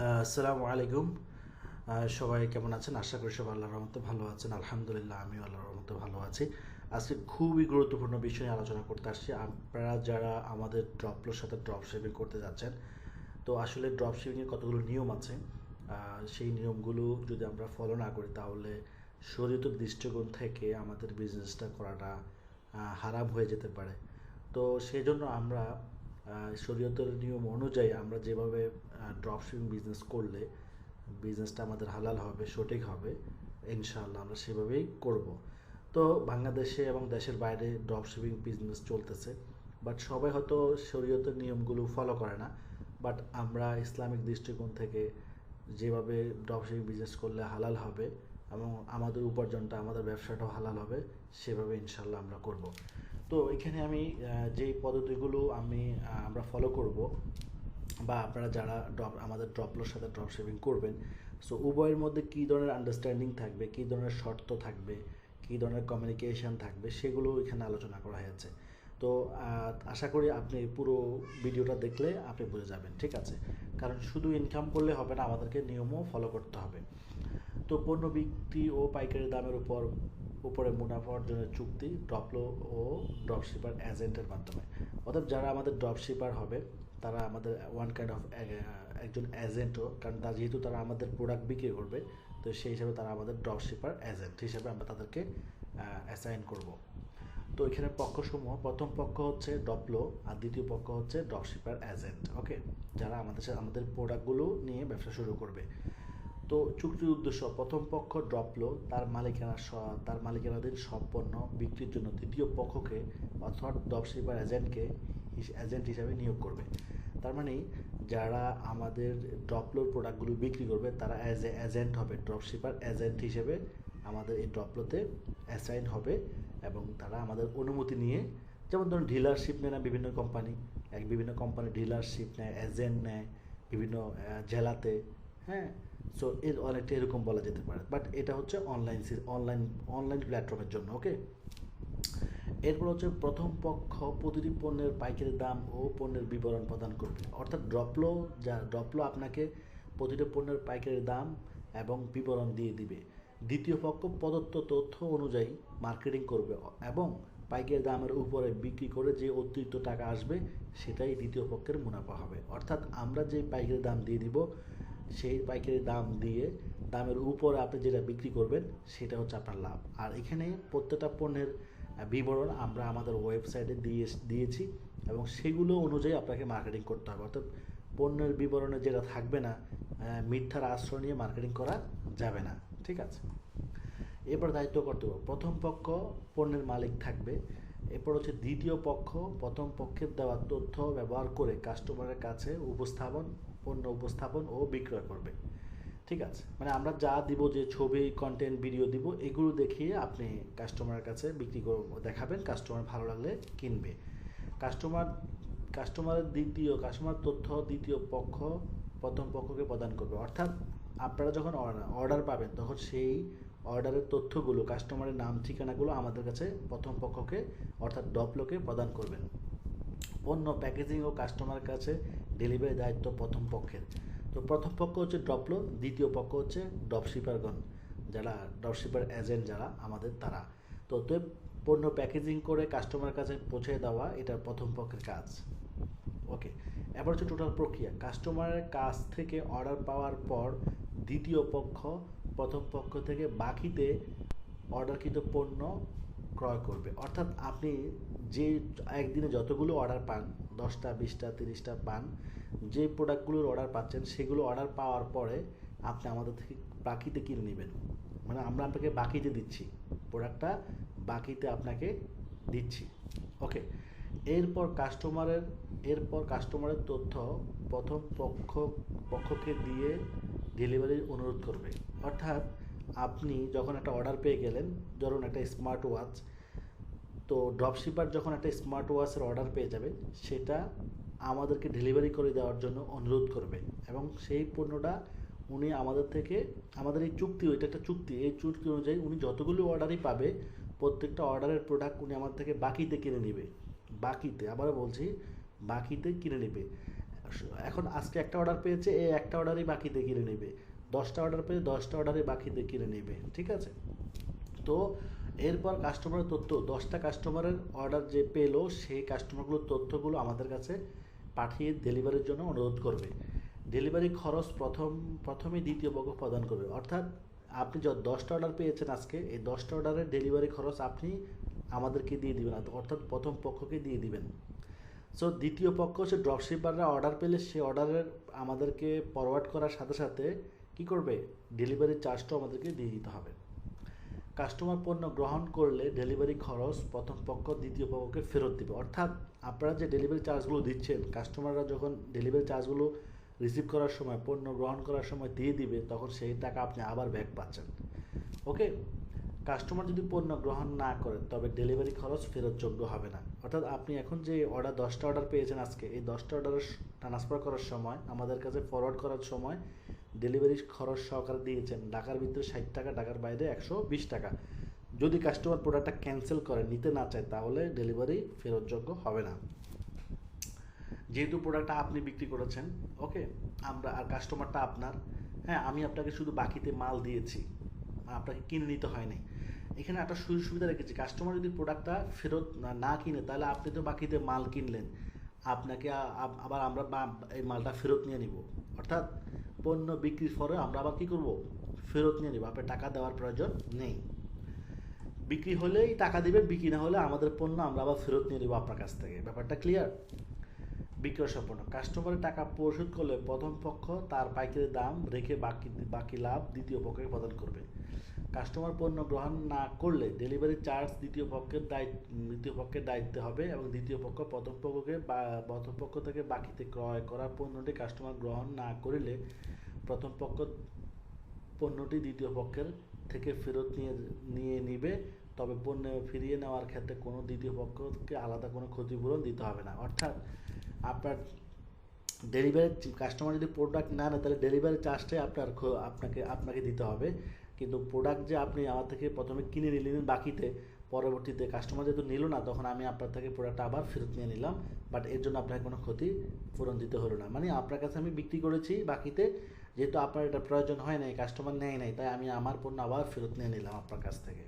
আসসালামু আলাইকুম। সবাই কেমন আছেন? আশা করি সবাই আল্লাহর রহমতে ভালো আছেন। আলহামদুলিল্লাহ, আমিও আল্লাহর রহমতে ভালো আছি। আজকে খুবই গুরুত্বপূর্ণ বিষয় আলোচনা করতে আসছি। আপনারা যারা আমাদের ড্রপলোর সাথে ড্রপ শেপিং করতে যাচ্ছেন, তো আসলে ড্রপ শেপিংয়ের কতগুলো নিয়ম আছে? সেই নিয়মগুলো যদি আমরা ফলো না করি, তাহলে শরীর দৃষ্টিকোণ থেকে আমাদের বিজনেসটা করাটা হারাম হয়ে যেতে পারে। তো সেই জন্য আমরা শরীয়তের নিয়ম অনুযায়ী আমরা যেভাবে ড্রপ শিপিং বিজনেস করলে বিজনেসটা আমাদের হালাল হবে, সঠিক হবে, ইনশাআল্লাহ আমরা সেভাবেই করব। তো বাংলাদেশে এবং দেশের বাইরে ড্রপ শিপিং বিজনেস চলতেছে বাট সবাই হয়তো শরীয়তের নিয়মগুলো ফলো করে না বাট আমরা ইসলামিক দৃষ্টিকোণ থেকে যেভাবে ড্রপ শিপিং বিজনেস করলে হালাল হবে এবং আমাদের উপার্জনটা, আমাদের ব্যবসাটাও হালাল হবে, সেভাবে ইনশাল্লাহ আমরা করব। তো এখানে আমি যেই পদ্ধতিগুলো আমি আমরা ফলো করব, বা আপনারা যারা ড্রপ আমাদের ড্রপলোর সাথে ড্রপ শেপিং করবেন সো উভয়ের মধ্যে কী ধরনের আন্ডারস্ট্যান্ডিং থাকবে, কী ধরনের শর্ত থাকবে, কী ধরনের কমিউনিকেশন থাকবে, সেগুলো এখানে আলোচনা করা হয়েছে। তো আশা করি আপনি পুরো ভিডিওটা দেখলে আপনি বুঝে যাবেন, ঠিক আছে? কারণ শুধু ইনকাম করলে হবে না, আমাদেরকে নিয়মও ফলো করতে হবে। তো পণ্য বিক্রি ও পাইকারি দামের উপর উপরে মুনাফা অর্জনের চুক্তি ডপলো ও ড্রপশিপার এজেন্টের মাধ্যমে। অর্থাৎ যারা আমাদের ড্রপশিপার হবে, তারা আমাদের ওয়ান কাইন্ড অফ একজন এজেন্টও কারণ তা যেহেতু তারা আমাদের প্রোডাক্ট বিক্রি করবে, তো সেই হিসাবে তারা আমাদের ড্রপশিপার এজেন্ট হিসাবে আমরা তাদেরকে অ্যাসাইন করব। তো এখানে পক্ষসমূহ, প্রথম পক্ষ হচ্ছে ডপলো আর দ্বিতীয় পক্ষ হচ্ছে ড্রপশিপার এজেন্ট ওকে যারা আমাদের সাথে আমাদের প্রোডাক্টগুলো নিয়ে ব্যবসা শুরু করবে। তো চুক্তির উদ্দেশ্য, প্রথম পক্ষ ড্রপলো তার মালিকানা তার মালিকানাধীন পণ্য বিক্রির জন্য দ্বিতীয় পক্ষকে অথবা ড্রপশিপার এজেন্টকে এজেন্ট হিসাবে নিয়োগ করবে। তার মানে যারা আমাদের ড্রপলোর প্রোডাক্টগুলো বিক্রি করবে, তারা অ্যাজ এ এজেন্ট হবে ড্রপশিপার এজেন্ট হিসেবে আমাদের এই ড্রপলোতে অ্যাসাইন হবে এবং তারা আমাদের অনুমতি নিয়ে, যেমন ধরুন ডিলারশিপ নেয় না বিভিন্ন কোম্পানি এক বিভিন্ন কোম্পানি ডিলারশিপ নেয় এজেন্ট নেয় বিভিন্ন জেলাতে হ্যাঁ? সো এর অনেকটা এরকম বলা যেতে পারে। বাট এটা হচ্ছে অনলাইন অনলাইন অনলাইন প্ল্যাটফর্মের জন্য ওকে এরপর হচ্ছে প্রথম পক্ষ প্রতিটি পণ্যের পাইকারি দাম ও পণ্যের বিবরণ প্রদান করবে। অর্থাৎ ড্রপলো যা ড্রপলো আপনাকে প্রতিটি পণ্যের পাইকারি দাম এবং বিবরণ দিয়ে দিবে। দ্বিতীয় পক্ষ প্রদত্ত তথ্য অনুযায়ী মার্কেটিং করবে এবং পাইকারি দামের উপরে বিক্রি করে যে অতিরিক্ত টাকা আসবে, সেটাই দ্বিতীয় পক্ষের মুনাফা হবে। অর্থাৎ আমরা যে পাইকারি দাম দিয়ে দিব সেই পাইকারি দাম দিয়ে দামের উপরে আপনি যেটা বিক্রি করবেন, সেটা হচ্ছে আপনার লাভ। আর এখানে প্রত্যেকটা পণ্যের বিবরণ আমরা আমাদের ওয়েবসাইটে দিয়ে দিয়েছি এবং সেগুলো অনুযায়ী আপনাকে মার্কেটিং করতে হবে। অর্থাৎ পণ্যের বিবরণে যেটা থাকবে না মিথ্যার আশ্রয় নিয়ে মার্কেটিং করা যাবে না। ঠিক আছে? এরপর দায়িত্ব কর্তব্য প্রথম পক্ষ পণ্যের মালিক থাকবে। এরপর হচ্ছে দ্বিতীয় পক্ষ, প্রথম পক্ষের দেওয়া তথ্য ব্যবহার করে কাস্টমারের কাছে উপস্থাপন পণ্য উপস্থাপন ও বিক্রয় করবে। ঠিক আছে? মানে আমরা যা দিব যে ছবি কন্টেন্ট ভিডিও দিব, এগুলো দেখিয়ে আপনি কাস্টমারের কাছে বিক্রি কর- দেখাবেন। কাস্টমার ভালো লাগলে কিনবে। কাস্টমার কাস্টমারের দ্বিতীয় কাস্টমার তথ্য দ্বিতীয় পক্ষ, প্রথম পক্ষকে প্রদান করবে। অর্থাৎ আপনারা যখন অর্ডার পাবেন, তখন সেই অর্ডারের তথ্যগুলো কাস্টমারের নাম, ঠিকানাগুলো আমাদের কাছে প্রথম পক্ষকে, অর্থাৎ ডপলোকে প্রদান করবেন। পণ্য প্যাকেজিং ও কাস্টমারের কাছে ডেলিভারি দায়িত্ব প্রথম পক্ষের। তো প্রথম পক্ষ হচ্ছে ড্রপলো দ্বিতীয় পক্ষ হচ্ছে ড্রপশিপারগণ যারা ড্রপশিপার এজেন্ট যারা, আমাদের তারা। তো তো পণ্য প্যাকেজিং করে কাস্টমার কাছে পৌঁছে দেওয়া, এটা প্রথম পক্ষের কাজ। ওকে এবার হচ্ছে টোটাল প্রক্রিয়া। কাস্টমারের কাছ থেকে অর্ডার পাওয়ার পর দ্বিতীয় পক্ষ, প্রথম পক্ষ থেকে বাকিতে অর্ডারকৃত পণ্য ক্রয় করবে। অর্থাৎ আপনি যে একদিনে যতগুলো অর্ডার পান, দশটা, বিশটা, তিরিশটা পান, যে প্রোডাক্টগুলোর অর্ডার পাচ্ছেন, সেগুলো অর্ডার পাওয়ার পরে আপনি আমাদের থেকে বাকিতে কিনে নেবেন। মানে আমরা আপনাকে বাকিতে দিচ্ছি। প্রোডাক্টটা বাকিতে আপনাকে দিচ্ছি। ওকে? এরপর কাস্টমারের এরপর কাস্টমারের তথ্য প্রথম পক্ষ, পক্ষকে দিয়ে ডেলিভারির অনুরোধ করবে। অর্থাৎ আপনি যখন একটা অর্ডার পেয়ে গেলেন, ধরুন একটা স্মার্ট ওয়াচ তো ড্রপশিপার যখন একটা স্মার্ট ওয়াচের অর্ডার পেয়ে যাবে, সেটা আমাদেরকে ডেলিভারি করে দেওয়ার জন্য অনুরোধ করবে এবং সেই পণ্যটা উনি আমাদের থেকে, আমাদের এই চুক্তি, ওইটা একটা চুক্তি, এই চুক্তি অনুযায়ী উনি যতগুলো অর্ডারই পাবে, প্রত্যেকটা অর্ডারের প্রোডাক্ট উনি আমাদের থেকে বাকিতে কিনে নেবে। বাকিতে, আবারও বলছি, বাকিতে কিনে নেবে। এখন আজকে একটা অর্ডার পেয়েছে, এই একটা অর্ডারই বাকিতে কিনে নেবে। দশটা অর্ডার পেয়ে দশটা অর্ডারই বাকিতে কিনে নেবে, ঠিক আছে? তো এরপর কাস্টমারের তথ্য, দশটা কাস্টমারের অর্ডার যে পেল, সেই কাস্টমারগুলোর তথ্যগুলো আমাদের কাছে পাঠিয়ে ডেলিভারির জন্য অনুরোধ করবে। ডেলিভারি খরচ প্রথম, প্রথমে দ্বিতীয় পক্ষ প্রদান করবে। অর্থাৎ আপনি যত দশটা অর্ডার পেয়েছেন আজকে, এই দশটা অর্ডারের ডেলিভারি খরচ আপনি আমাদেরকে দিয়ে দিবেন, অর্থাৎ প্রথম পক্ষকে দিয়ে দিবেন। সো দ্বিতীয় পক্ষ হচ্ছে ড্রপশিপাররা অর্ডার পেলে সে অর্ডারের আমাদেরকে ফরওয়ার্ড করার সাথে সাথে কি করবে? ডেলিভারি চার্জটাও আমাদেরকে দিয়ে দিতে হবে। কাস্টমার পণ্য গ্রহণ করলে ডেলিভারি খরচ প্রথম পক্ষ, দ্বিতীয় পক্ষকে ফেরত দিবে। অর্থাৎ আপনারা যে ডেলিভারি চার্জগুলো দিচ্ছেন কাস্টমাররা যখন ডেলিভারি চার্জগুলো রিসিভ করার সময়, পণ্য গ্রহণ করার সময় দিয়ে দিবে, তখন সেই টাকা আপনি আবার ব্যাক পাচ্ছেন। ওকে কাস্টমার যদি পণ্য গ্রহণ না করে, তবে ডেলিভারি খরচ ফেরতযোগ্য হবে না। অর্থাৎ আপনি এখন যে অর্ডার দশটা অর্ডার পেয়েছেন আজকে, এই দশটা অর্ডারের ট্রান্সফার করার সময়, আমাদের কাছে ফরওয়ার্ড করার সময় ডেলিভারি খরচ সহকারে দিয়েছেন। ঢাকার ভিতরে ষাট টাকা, ঢাকার বাইরে একশো বিশ টাকা। যদি কাস্টমার প্রোডাক্টটা ক্যান্সেল করে, নিতে না চায়, তাহলে ডেলিভারি ফেরতযোগ্য হবে না। যেহেতু প্রোডাক্টটা আপনি বিক্রি করেছেন ওকে আমরা আর কাস্টমারটা আপনার হ্যাঁ আমি আপনাকে শুধু বাকিতে মাল দিয়েছি, আপনাকে কিনে নিতে হয়নি এখানে একটা সুযোগ সুবিধা রেখেছি কাস্টমার যদি প্রোডাক্টটা ফেরত না কিনে, তাহলে আপনি তো বাকিতে মাল কিনলেন। আপনাকে আবার আমরা এই মালটা ফেরত নিয়ে নিব। অর্থাৎ পণ্য বিক্রির পরে আমরা আবার কী করব? ফেরত নিয়ে নেব। আপনার টাকা দেওয়ার প্রয়োজন নেই। বিক্রি হলেই টাকা দিবে, বিক্রি না হলে আমাদের পণ্য আমরা আবার ফেরত নিয়ে নেব আপনার কাছ থেকে। ব্যাপারটা ক্লিয়ার বিক্রয় সম্পন্ন কাস্টমারের টাকা পরিশোধ করলে প্রথম পক্ষ তার পাইকারি দাম রেখে বাকি বাকি লাভ দ্বিতীয় পক্ষকে প্রদান করবে। কাস্টমার পণ্য গ্রহণ না করলে ডেলিভারি চার্জ দ্বিতীয় পক্ষের দায়িত্ব দ্বিতীয় পক্ষের দায়িত্বে হবে এবং দ্বিতীয় পক্ষ প্রথম পক্ষকে বা, প্রথম পক্ষ থেকে বাকিতে ক্রয় করা পণ্যটি কাস্টমার গ্রহণ না করিলে প্রথম পক্ষ পণ্যটি দ্বিতীয় পক্ষের থেকে ফেরত নিয়ে নিয়ে নিবে। তবে পণ্য ফিরিয়ে নেওয়ার ক্ষেত্রে কোনো দ্বিতীয় পক্ষকে আলাদা কোনো ক্ষতিপূরণ দিতে হবে না। অর্থাৎ আপনার ডেলিভারি, কাস্টমার যদি প্রোডাক্ট না নেয়, তাহলে ডেলিভারি চার্জটাই আপনার আপনাকে আপনাকে দিতে হবে। কিন্তু প্রোডাক্ট যে আপনি আমার থেকে প্রথমে কিনে নিলেন বাকিতে পরবর্তীতে কাস্টমার যেহেতু নিল না তখন আমি আপনার থেকে প্রোডাক্টটা আবার ফেরত নিয়ে নিলাম বাট এর জন্য আপনাকে কোনো ক্ষতি পূরণ দিতে হলো না মানে আপনার কাছে আমি বিক্রি করেছি বাকিতে যেহেতু আপনার এটা প্রয়োজন হয় নাই কাস্টমার নেয় নাই তাই আমি আমার পণ্য আবার ফেরত নিয়ে নিলাম আপনার কাছ থেকে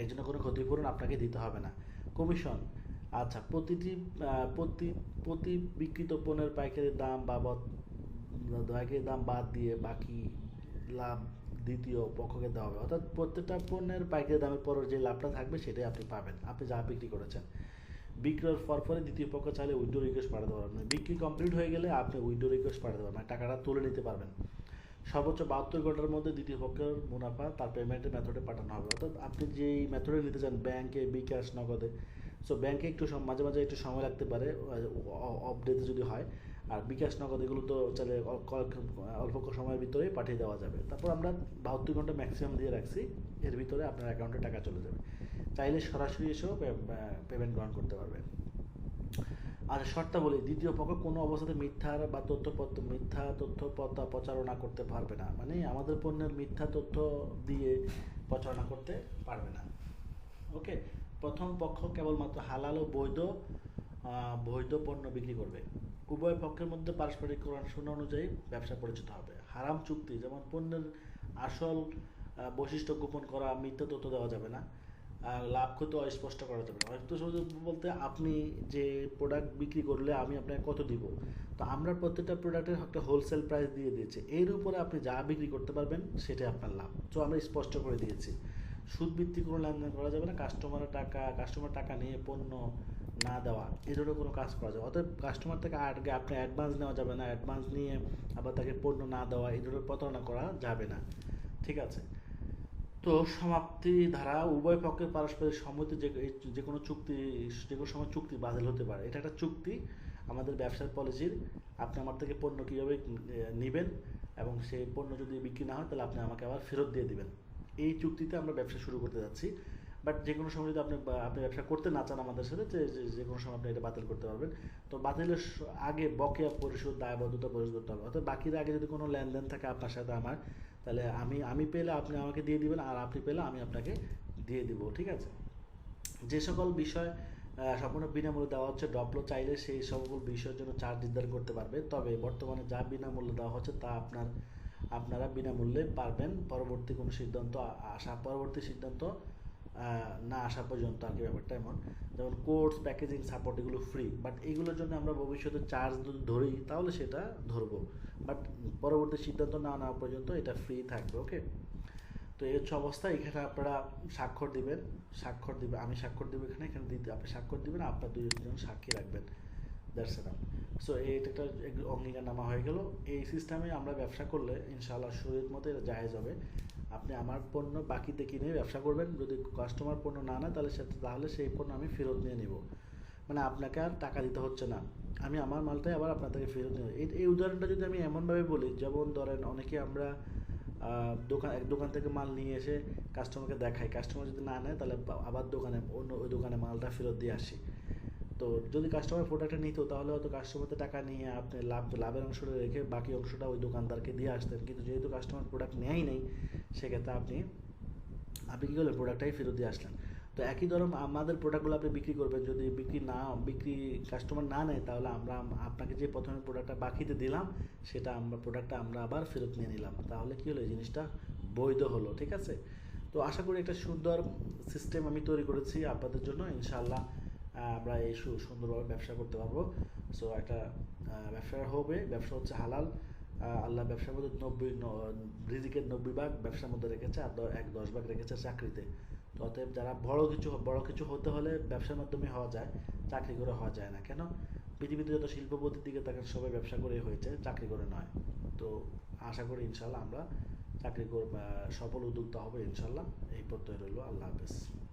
এর জন্য কোনো ক্ষতিপূরণ আপনাকে দিতে হবে না কমিশন আচ্ছা প্রতিটি প্রতি প্রতি বিক্রিত পণ্যের পাইকারি দাম বাবদ পাইকারি দাম বাদ দিয়ে বাকি লাভ দ্বিতীয় পক্ষকে দেওয়া হবে। অর্থাৎ প্রত্যেকটা পণ্যের পাইকারি দামের পর যে লাভটা থাকবে সেটাই আপনি পাবেন। আপনি যা বিক্রি করেছেন। বিক্রয়ের পর পরে দ্বিতীয় পক্ষ চাইলে উইডো রিকোয়েস্ট পাঠাতে পারবেন। বিক্রি কমপ্লিট হয়ে গেলে আপনি উইডো রিকোয়েস্ট পাঠাতে পারবেন। টাকাটা তুলে নিতে পারবেন। সর্বোচ্চ বাহাত্তর ঘণ্টার মধ্যে দ্বিতীয় পক্ষের মুনাফা তার পেমেন্টের মেথডে পাঠানো হবে। অর্থাৎ আপনি যেই মেথডে নিতে চান ব্যাংকে বিকাশ নগদে। সো ব্যাংকে একটু মাঝে মাঝে একটু সময় লাগতে পারে অপডেট যদি হয়। আর বিকাশ নগদ, এগুলো তো চাইলে অল্প সময়ের ভিতরেই পাঠিয়ে দেওয়া যাবে। তারপর আমরা বাহাত্তর ঘণ্টা ম্যাক্সিমাম দিয়ে রাখছি, এর ভিতরে আপনার অ্যাকাউন্টে টাকা চলে যাবে। চাইলে সরাসরি এসেও পেমেন্ট গ্রহণ করতে পারবে আর শর্তাবলী দ্বিতীয় পক্ষ কোনো অবস্থাতে মিথ্যা বা তথ্যপত্র, মিথ্যা তথ্য প্রচারণা করতে পারবে না। মানে আমাদের পণ্যের মিথ্যা তথ্য দিয়ে প্রচারণা করতে পারবে না। ওকে? প্রথম পক্ষ কেবলমাত্র হালাল ও বৈধ বৈধ পণ্য বিক্রি করবে। উভয় পক্ষের মধ্যে পারস্পরিক কোরআন শূন্য অনুযায়ী ব্যবসা পরিচিত হবে। হারাম চুক্তি, যেমন পণ্যের আসল বৈশিষ্ট্য গোপন করা, মিথ্যা তথ্য দেওয়া যাবে না লাভ ক্ষতি অস্পষ্ট করা যাবে না। অর্থ বলতে আপনি যে প্রোডাক্ট বিক্রি করলে আমি আপনাকে কত দিব? তো আমরা প্রত্যেকটা প্রোডাক্টের একটা হোলসেল প্রাইস দিয়ে দিয়েছি। এর উপরে আপনি যা বিক্রি করতে পারবেন, সেটাই আপনার লাভ। তো আমরা স্পষ্ট করে দিয়েছি। সুদ ভিত্তিক কোনো লেনদেন করা যাবে না। কাস্টমারের টাকা কাস্টমার টাকা নিয়ে পণ্য না দেওয়া এই ধরনের কোনো কাজ করা যাবে অতএব কাস্টমার থেকে আগে আপনি অ্যাডভান্স নেওয়া যাবে না অ্যাডভান্স নিয়ে আবার তাকে পণ্য না দেওয়া এই ধরনের প্রতারণা করা যাবে না। ঠিক আছে? তো সমাপ্তি ধারা, উভয় পক্ষের পারস্পরিক সম্মতি যে যে কোনো চুক্তি, যে কোনো সময় চুক্তি বাতিল হতে পারে। এটা একটা চুক্তি, আমাদের ব্যবসার পলিসির আপনি আমার থেকে পণ্য কীভাবে নেবেন এবং সেই পণ্য যদি বিক্রি না হয়, তাহলে আপনি আমাকে আবার ফেরত দিয়ে দিবেন। এই চুক্তিতে আমরা ব্যবসা শুরু করতে যাচ্ছি। বাট যে কোনো সময় যদি আপনি আপনি ব্যবসা করতে না চান আমাদের সাথে, যে যে কোনো সময় আপনি এটা বাতিল করতে পারবেন। তো বাতিলের আগে বকেয়া পরিশোধ, দায়বদ্ধতা পরিশোধ করতে হবে। অর্থাৎ বাকির আগে যদি কোনো লেনদেন থাকে আপনার সাথে আমার, তাহলে আমি আমি পেলে আপনি আমাকে দিয়ে দিবেন, আর আপনি পেলে আমি আপনাকে দিয়ে দিব, ঠিক আছে? যে সকল বিষয় সম্পূর্ণ বিনামূল্যে দেওয়া হচ্ছে ডপলো চাইলে সেই সকল বিষয়ের জন্য চার্জ নির্ধারণ করতে পারবে। তবে বর্তমানে যা বিনামূল্যে দেওয়া হচ্ছে, তা আপনার, আপনারা বিনামূল্যে পারবেন। পরবর্তী কোনো সিদ্ধান্ত আসা পরবর্তী সিদ্ধান্ত না আসা পর্যন্ত আর কি ব্যাপারটা এমন। যেমন কোর্স প্যাকেজিং সাপোর্ট এগুলো ফ্রি বাট এগুলোর জন্য আমরা ভবিষ্যতে চার্জ যদি ধরি, তাহলে সেটা ধরবো। বাট পরবর্তী সিদ্ধান্ত না নেওয়া পর্যন্ত এটা ফ্রি থাকবে ওকে তো এই হচ্ছে অবস্থা। এখানে আপনারা স্বাক্ষর দিবেন স্বাক্ষর দিবেন আমি স্বাক্ষর দিব এখানে এখানে দিতে আপনি স্বাক্ষর দিবেন, আপনার দুজন সাক্ষী রাখবেন। দ্যাটস এনাফ সো এইটা একটা এক- অঙ্গীকার নামা হয়ে গেল। এই সিস্টেমে আমরা ব্যবসা করলে, ইনশাআল্লাহ শরীর মতো এটা জায়েজ হবে। আপনি আমার পণ্য বাকিতে কিনে ব্যবসা করবেন, যদি কাস্টমার পণ্য না নেয়, তাহলে সে, তাহলে সেই পণ্য আমি ফেরত নিয়ে নিব। মানে আপনাকে আর টাকা দিতে হচ্ছে না। আমি আমার মালটাই আবার আপনার থেকে ফেরত নিয়ে এই এই উদাহরণটা যদি আমি এমনভাবে বলি, যেমন ধরেন অনেকে আমরা দোকান, এক দোকান থেকে মাল নিয়ে এসে কাস্টমারকে দেখাই। কাস্টমার যদি না নেয়, তাহলে আবার দোকানে, অন্য ওই দোকানে মালটা ফেরত দিয়ে আসি। তো যদি কাস্টমার প্রোডাক্টটা নিত, তাহলে হয়তো কাস্টমারদের টাকা নিয়ে আপনি লাভ, লাভের অংশটা রেখে বাকি অংশটা ওই দোকানদারকে দিয়ে আসতেন। কিন্তু যেহেতু কাস্টমার প্রোডাক্ট নেয়ই নেই, সেক্ষেত্রে আপনি আপনি কী করলেন? প্রোডাক্টটাই ফেরত দিয়ে আসলেন। তো একই ধরুন আমাদের প্রোডাক্টগুলো আপনি বিক্রি করবেন। যদি বিক্রি না, বিক্রি কাস্টমার না নেয়, তাহলে আমরা, আপনাকে যে প্রথমে প্রোডাক্টটা বাকিতে দিলাম, সেটা আমরা প্রোডাক্টটা আমরা আবার ফেরত নিয়ে নিলাম। তাহলে কী হলো? এই জিনিসটা বৈধ হলো, ঠিক আছে? তো আশা করি একটা সুন্দর সিস্টেম আমি তৈরি করেছি আপনাদের জন্য। ইনশাআল্লাহ আমরা এই সুন্দরভাবে ব্যবসা করতে পারব। সো একটা ব্যবসা হবে। ব্যবসা হচ্ছে হালাল। আল্লাহ ব্যবসার মধ্যে নব্বই রিজিকের নব্বই ভাগ ব্যবসার মধ্যে রেখেছে আর এক, দশ ভাগ রেখেছে চাকরিতে। অতএব যারা বড় কিছু বড় কিছু হতে হলে ব্যবসার মাধ্যমে হওয়া যায়, চাকরি করে হওয়া যায় না। কেন? পৃথিবীতে যত শিল্পপতির দিকে তাকান, সবাই ব্যবসা করে হয়েছে, চাকরি করে নয়। তো আশা করি ইনশাল্লাহ আমরা চাকরি সফল উদ্যোক্তা হবে ইনশাল্লাহ। এই প্রত্যয় রইল। আল্লাহ হাফেজ।